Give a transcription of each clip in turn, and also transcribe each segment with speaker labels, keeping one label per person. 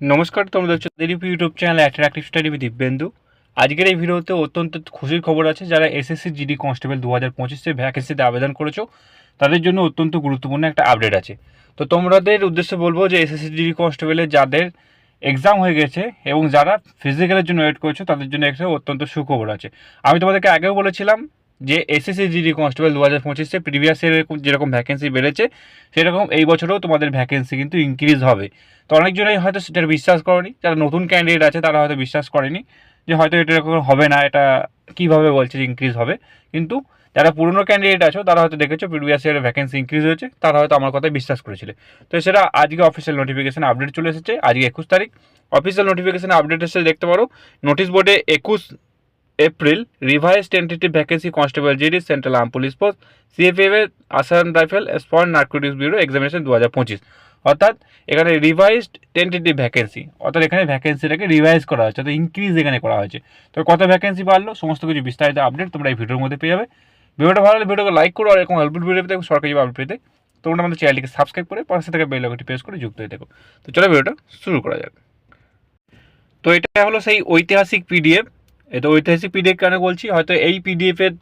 Speaker 1: নমস্কার, তোমরা দেখছ Dilip YouTube channel attractive study with Dibyendu আজকের এই ভিডিওতে অত্যন্ত খুশির খবর আছে, যারা এসএসসি জিডি কনস্টেবল দু হাজার পঁচিশে ভ্যাকেন্সিতে আবেদন করেছ, তাদের জন্য অত্যন্ত গুরুত্বপূর্ণ একটা আপডেট আছে। তো তোমাদের উদ্দেশ্যে বলব যে এসএসসি জিডি কনস্টেবলে যাদের এক্সাম হয়ে গেছে এবং যারা ফিজিক্যালের জন্য ওয়েট করছ, তাদের জন্য একটা অত্যন্ত সুখবর আছে। আমি তোমাদেরকে আগেও বলেছিলাম যে এসএসসি জিডি কনস্টেবল দু হাজার পঁচিশে প্রিভিয়াস ইয়ার যেরকম ভ্যাকেন্সি বেড়েছে, সেরকম এই বছরেও তোমাদের ভ্যাকেন্সি কিন্তু ইনক্রিজ হবে। তো অনেকজনই হয়তো সেটার বিশ্বাস করেনি, যারা নতুন ক্যান্ডিডেট আছে তারা হয়তো বিশ্বাস করেনি যে হয়তো এটা এরকম হবে না, এটা কীভাবে বলছে যে ইনক্রিজ হবে। কিন্তু যারা পুরনো ক্যান্ডিডেট আছো, তারা হয়তো দেখেছ প্রিভিয়াস ইয়ারে ভ্যাকেন্সি ইনক্রিজ হয়েছে, তারা হয়তো আমার কথায় বিশ্বাস করেছিল। তো সেটা আজকে অফিসিয়াল নোটিফিকেশান আপডেট চলে এসেছে, আজকে একুশ তারিখ। অফিসিয়াল নোটিফিকেশান আপডেট এসে দেখতে পারো নোটিশ বোর্ডে একুশ April revise tentative vacancy constable GD central arm police force CFF এর আসাম রাইফেল স্পয়েন্ট নার্কোটিক্স ব্যুরো এক্সামিনেশন দু হাজার পঁচিশ। অর্থাৎ এখানে রিভাইজড টেন্টেটিভ ভ্যাকেন্সি অর্থাৎ এখানে ভ্যাকেন্সিটাকে রিভাইজ করা হয়েছে, অর্থাৎ ইনক্রিজ এখানে করা হয়েছে। তো কত ভ্যাকেন্সি বাড়লো? সমস্ত কিছু বিস্তারিত আপডেট তোমরা এই ভিডিওর মধ্যে পেয়ে যাবে। ভিডিওটা ভালো লাগলে ভিডিওকে লাইক করো আর এরকম হেল্পফুল ভিডিও পেতে সরকারি আপডেট পেতে। তোমরা আমাদের চ্যানেলটিকে সাবস্ক্রাইব করে পাশে থেকে বেল আইকনটি প্রেস করে যুক্ত হয়ে দেখো তো চলো ভিডিওটা শুরু করা যাক। তো এটা হলো সেই ঐতিহাসিক পিডিএফ এটা ঐতিহাসিক পিডিএফ কেন বলছি? হয়তো এই পিডিএফের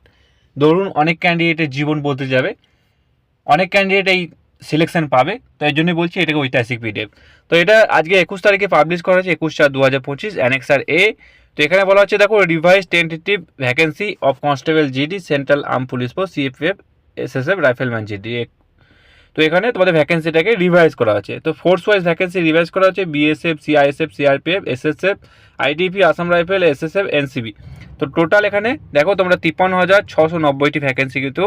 Speaker 1: ধরুন অনেক ক্যান্ডিডেটের জীবন বদলে যাবে। অনেক ক্যান্ডিডেট এই সিলেকশন পাবে। তো এই জন্যই বলছি এটাকে ঐতিহাসিক পিডিএফ তো এটা আজকে একুশ তারিখে পাবলিশ করা হয়েছে, একুশ চার দু হাজার পঁচিশ অ্যানেক্সার এ তো এখানে বলা হচ্ছে, দেখো revise tentative vacancy of constable GD central arm police force CFF SSF rifleman GD তো এখানে তোমাদের ভ্যাকেন্সিটাকে রিভাইজ করা আছে। তো ফোর্স ওয়াইজ ভ্যাকেন্সি রিভাইজ করা হচ্ছে BSF CISF CRPF SSF IDP Assam rifle SSF NCB তো টোটাল এখানে দেখো তোমরা তিপ্পান্ন হাজার ছশো নব্বইটি ভ্যাকেন্সি কিন্তু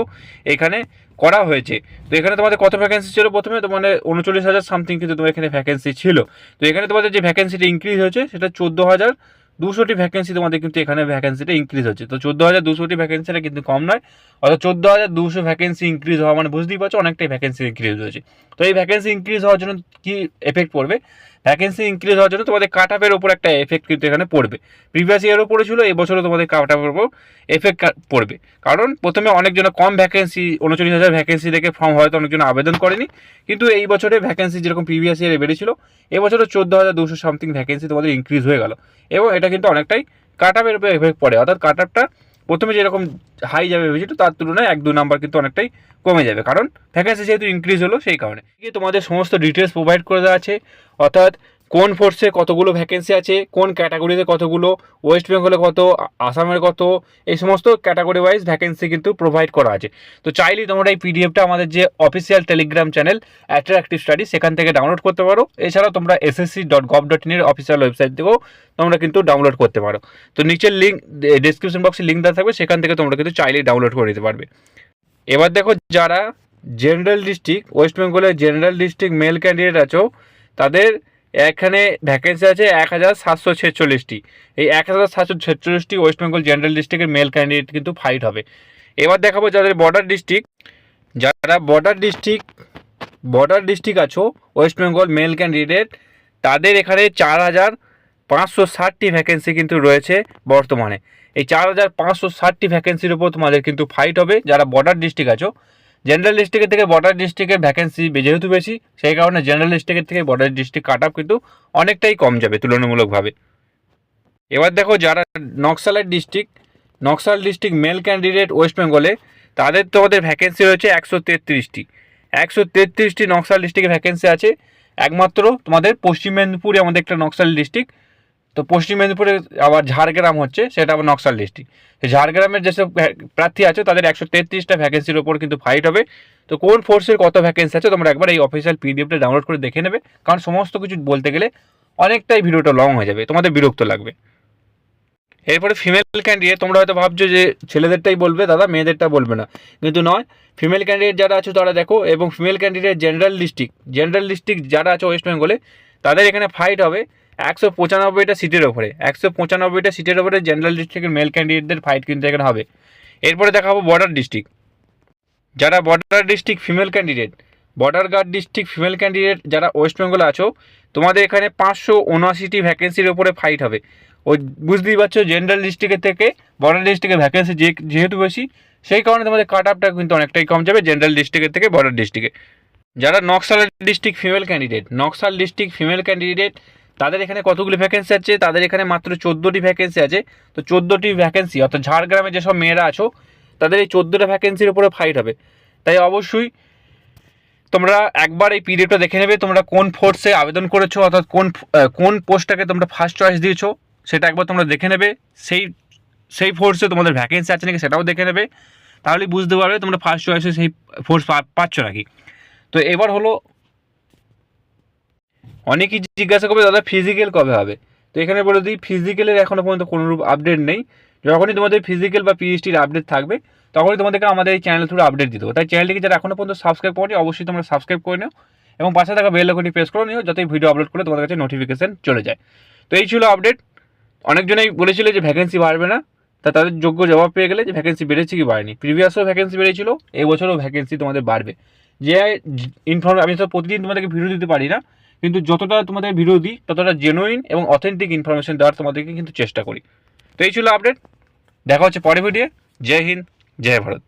Speaker 1: এখানে করা হয়েছে। তো এখানে তোমাদের কত ভ্যাকেন্সি ছিল? প্রথমে তোমাদের উনচল্লিশ হাজার সামথিং কিন্তু তোমার এখানে ভ্যাকেন্সি ছিল। তো এখানে তোমাদের যে ভ্যাকেন্সিটা ইনক্রিজ হয়েছে, সেটা চোদ্দ হাজার দুশোটি ভ্যাকেন্সি তোমাদের কিন্তু এখানে ভ্যাকেন্সিটা ইনক্রিজ হচ্ছে। তো চোদ্দ হাজার দুশোটি ভ্যাকেন্সিটা কিন্তু কম নয়। অর্থাৎ চোদ্দ হাজার দুশো ভ্যাকেন্সি ইনক্রিজ হওয়া মানে বুঝতেই পারছ অনেকটাই ভ্যাকেন্সি ইনক্রিজ হয়েছে। তো এই ভ্যাকেন্সি ইনক্রিজ হওয়ার জন্য কী এফেক্ট পড়বে? ভ্যাকেন্সি ইনক্রিজ হওয়ার জন্য তোমাদের কাট আপের ওপর একটা এফেক্ট কিন্তু এখানে পড়বে। প্রিভিয়াস ইয়ারও পড়েছিল এবছরও তোমাদের কাট আপের ওপর এফেক্ট পড়বে। কারণ প্রথমে অনেকজন কম ভ্যাকেন্সি উনচল্লিশ হাজার ভ্যাকেন্সি দেখে ফর্ম হয়তো অনেকজন আবেদন করেনি। কিন্তু এই বছরে ভ্যাকেন্সি যেরকম প্রিভিয়াস ইয়ারে বেড়েছিল এবছরও চোদ্দ হাজার দুশো সামথিং ভ্যাকেন্সি তোমাদের ইনক্রিজ হয়ে গেল। এবং এটা কিন্তু অনেকটাই কাট আপের উপর এফেক্ট পড়ে। অর্থাৎ কাট আপটা প্রথমে যেরকম হাই যাবে ভেবেছিল তার তুলনায় এক দু নাম্বার কিন্তু অনেকটাই কমে যাবে। কারণ ভ্যাকেন্সি যেহেতু ইনক্রিজ হলো, সেই কারণে। তোমাদের সমস্ত ডিটেলস প্রোভাইড করে দেওয়া আছে। অর্থাৎ কোন ফোর্সে কতগুলো ভ্যাকেন্সি আছে, কোন ক্যাটাগরিতে কতগুলো ওয়েস্ট বেঙ্গলে কত আসামের কত, এই সমস্ত ক্যাটাগরি ওয়াইজ ভ্যাকেন্সি কিন্তু প্রোভাইড করা আছে। তো চাইলেই তোমরা এই পিডিএফটা আমাদের যে official telegram channel attractive study সেখান থেকে ডাউনলোড করতে পারো। এছাড়াও তোমরা এসএসসি ডট গভ ডট ইনের অফিসিয়াল ওয়েবসাইট থেকেও তোমরা কিন্তু ডাউনলোড করতে পারো। তো নিচের লিঙ্ক ডিসক্রিপশন বক্সে লিঙ্ক দেওয়া থাকবে, সেখান থেকে তোমরা কিন্তু চাইলেই ডাউনলোড করে নিতে পারবে। এবার দেখো যারা জেনারেল ডিস্ট্রিক্ট ওয়েস্ট বেঙ্গলের জেনারেল ডিস্ট্রিক্ট মেল ক্যান্ডিডেট আছো, তাদের এখানে ভ্যাকেন্সি আছে এক হাজার সাতশো ছেচল্লিশটি। এই এক হাজার সাতশো ছেচল্লিশটি ওয়েস্ট বেঙ্গল জেনারেল ডিস্ট্রিক্টের মেল ক্যান্ডিডেট কিন্তু ফাইট হবে। এবার দেখাবো যাদের বর্ডার ডিস্ট্রিক্ট যারা বর্ডার ডিস্ট্রিক্ট বর্ডার ডিস্ট্রিক্ট আছো ওয়েস্ট বেঙ্গল মেল ক্যান্ডিডেট তাদের এখানে চার হাজার পাঁচশো ষাটটি ভ্যাকেন্সি কিন্তু রয়েছে বর্তমানে। এই চার হাজার পাঁচশো ষাটটি ভ্যাকেন্সির উপর তোমাদের কিন্তু ফাইট হবে। যারা বর্ডার ডিস্ট্রিক্ট আছো জেনারেল ডিস্ট্রিক্টের থেকে বর্ডার ডিস্ট্রিক্টের ভ্যাকেন্সি যেহেতু বেশি, সেই কারণে জেনারেল ডিস্ট্রিক্টের থেকে বর্ডার ডিস্ট্রিক্ট কাট আপ কিন্তু অনেকটাই কম যাবে তুলনামূলকভাবে। এবার দেখো যারা নকশালের district Naxal district male candidate West বেঙ্গলে তাদের তো ওদের ভ্যাকেন্সি রয়েছে একশো তেত্রিশটি। একশো তেত্রিশটি নকশাল ডিস্ট্রিক্টে ভ্যাকেন্সি আছে। একমাত্র তোমাদের পশ্চিম মেদিনীপুরে আমাদের একটা নকশাল ডিস্ট্রিক্ট তো পশ্চিম মেদিনীপুরে আবার ঝাড়গ্রাম হচ্ছে, সেটা আবার নকশাল ডিস্ট্রিক্ট ঝাড়গ্রামের যেসব প্রার্থী আছে, তাদের একশো তেত্রিশটা ভ্যাকেন্সির ওপর কিন্তু ফাইট হবে। তো কোন ফোর্সের কত ভ্যাকেন্সি আছে, তোমরা একবার এই অফিসিয়াল পিডিএফটা ডাউনলোড করে দেখে নেবে। কারণ সমস্ত কিছু বলতে গেলে অনেকটাই ভিডিওটা লং হয়ে যাবে, তোমাদের বিরক্ত লাগবে। এরপরে ফিমেল ক্যান্ডিডেট তোমরা হয়তো ভাবছ যে ছেলেদেরটাই বলবে, দাদা মেয়েদেরটা বলবে না। কিন্তু নয় ফিমেল ক্যান্ডিডেট যারা আছো তারা দেখো, এবং female candidate general district general district যারা আছে ওয়েস্ট বেঙ্গলে তাদের এখানে ফাইট হবে। একশো পঁচানব্বইটা সিটের ওপরে, একশো পঁচানব্বইটা সিটের ওপরে জেনারেল ডিস্ট্রিক্টের মেল ক্যান্ডিডেটদের ফাইট কিন্তু এখানে হবে। এরপরে দেখাবো বর্ডার ডিস্ট্রিক্ট যারা border district female candidate border guard district female candidate যারা ওয়েস্ট বেঙ্গলে আছো, তোমাদের এখানে পাঁচশো উনআশিটি ভ্যাকেন্সির ওপরে ফাইট হবে। ওই বুঝতেই পারছ জেনারেল ডিস্ট্রিক্টের থেকে বর্ডার ডিস্ট্রিক্টের ভ্যাকেন্সি যে যেহেতু বেশি, সেই কারণে তোমাদের কাট আপটা কিন্তু অনেকটাই কম যাবে জেনারেল ডিস্ট্রিক্টের থেকে বর্ডার ডিস্ট্রিক্টে যারা Naxal district female candidate Naxal district female candidate তাদের এখানে কতগুলি ভ্যাকেন্সি আছে? তাদের এখানে মাত্র চোদ্দোটি ভ্যাকেন্সি আছে। তো চোদ্দোটি ভ্যাকেন্সি অর্থাৎ ঝাড়গ্রামে যেসব মেয়েরা আছো, তাদের এই চোদ্দোটা ভ্যাকেন্সির উপরে ফাইট হবে। তাই অবশ্যই তোমরা একবার এই পিরিয়ডটা দেখে নেবে, তোমরা কোন ফোর্সে আবেদন করেছ, অর্থাৎ কোন কোন পোস্টটাকে তোমরা ফার্স্ট চয়েস দিয়েছ, সেটা একবার তোমরা দেখে নেবে। সেই সেই ফোর্সে তোমাদের ভ্যাকেন্সি আছে নাকি সেটাও দেখে নেবে। তাহলেই বুঝতে পারবে তোমরা ফার্স্ট চয়েসে সেই ফোর্স পাচ্ছ নাকি। তো এবার হলো অনেকেই জিজ্ঞাসা করবে, দাদা ফিজিক্যাল কবে হবে? তো এখানে বলে দিই ফিজিক্যালের এখনও পর্যন্ত কোনো রূপ আপডেট নেই। যখনই তোমাদের ফিজিক্যাল বা পিএইচডির আপডেট থাকবে, তখনই তোমাদেরকে আমাদের এই চ্যানেল থ্রু আপডেট দিতে হবে। তাই চ্যানেলটিকে যারা এখনও পর্যন্ত সাবস্ক্রাইব করেনি, অবশ্যই তোমরা সাবস্ক্রাইব করে নিও এবং পাশে থাকা বেল আইকনটি প্রেস করে নিও, যাতে ভিডিও আপলোড করে তোমাদের কাছে নোটিফিকেশান চলে যায়। তো এই ছিল আপডেট অনেকজনেই বলেছিল যে ভ্যাকেন্সি বাড়বে না। তা তাদের যোগ্য জবাব পেয়ে গেলে যে ভ্যাকেন্সি বেড়েছে কি বাড়েনি। প্রিভিয়াসও ভ্যাকেন্সি বেড়েছিল, এই বছরও ভ্যাকেন্সি তোমাদের বাড়বে। যে ইনফর্ম আমি তো প্রতিদিন তোমাদেরকে ভিডিও দিতে পারি না কিন্তু যতটা তোমাদের বিরোধী, ততটা জেনুইন এবং অথেন্টিক ইনফরমেশন দেওয়ার তোমাদেরকে কিন্তু চেষ্টা করি। তো এই ছিল আপডেট দেখা হচ্ছে পরে ভিডিও জয় হিন্দ, জয় ভারত।